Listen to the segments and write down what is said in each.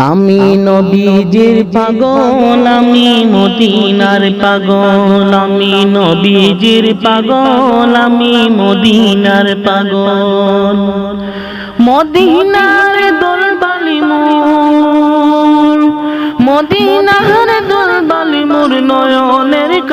আমি নবীজির পাগল আমি মদিনার পাগল আমি নবীজির পাগল আমি মদিনার পাগল। মদিনার দরবালি মোর। মদিনার দরবালি মোর নয়নের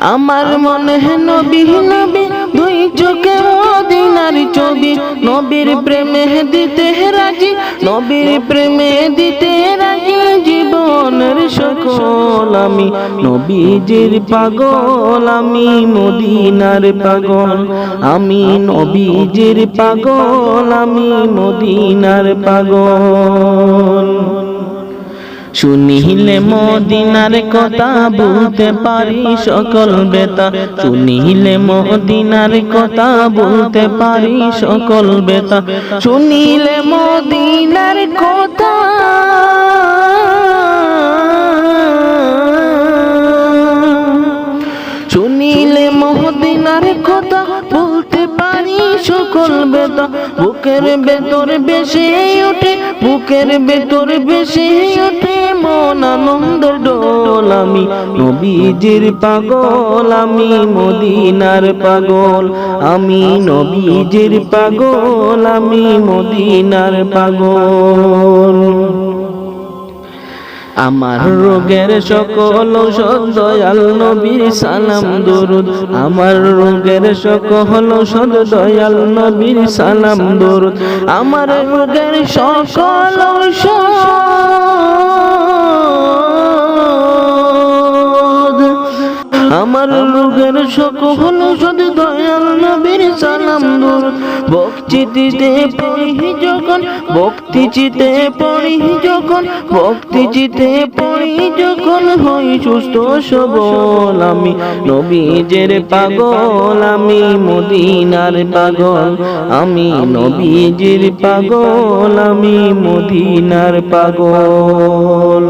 আমার মনে নবী নবী, দুই চোখে মদিনার ছবি। নবীর প্রেমে দিতে রাজি, নবীর প্রেমে দিতে রাজি জীবনের সকল আমি। নবীজির পাগল আমি, মদিনার পাগল। আমি নবীজির পাগল আমি, মদিনার পাগল। শুনিলে মদিনার কথা বলতে পারি সকল বেতা। শুনিলে মদিনার কথা বলতে পারি সকল বেতা। শুনিলে মদিনার কথা শুনিলে মহদিনার কথা বলতে পারি সকল বেতা। বুকের ভেতর বেশি ওঠে বুকের ভেতর বেশি ওঠে মন আনন্দ ডোল আমি নবীজির পাগল, আমি মদিনার পাগল। আমি নবীজির পাগল, আমি মদিনার পাগল। আমার রোগের সকল ঔষধ, দয়াল নবীর সালাম, দরুদ। আমার রোগের সকল ঔষধ, দয়াল নবীর সালাম, দরুদ। আমার রোগের সকল ঔষধ। রোগের সকল ঔষধ দয়াল নবীর সালাম দরুদ ভক্তি চিতে পড়ি যখন ভক্তি চিতে পড়ি যখন ভক্তি চিতে পড়ি যখন হই সুস্থ সবল আমি। নবীজের পাগল আমি, মদিনার পাগল আমি। নবীজির পাগল আমি, মদিনার পাগল।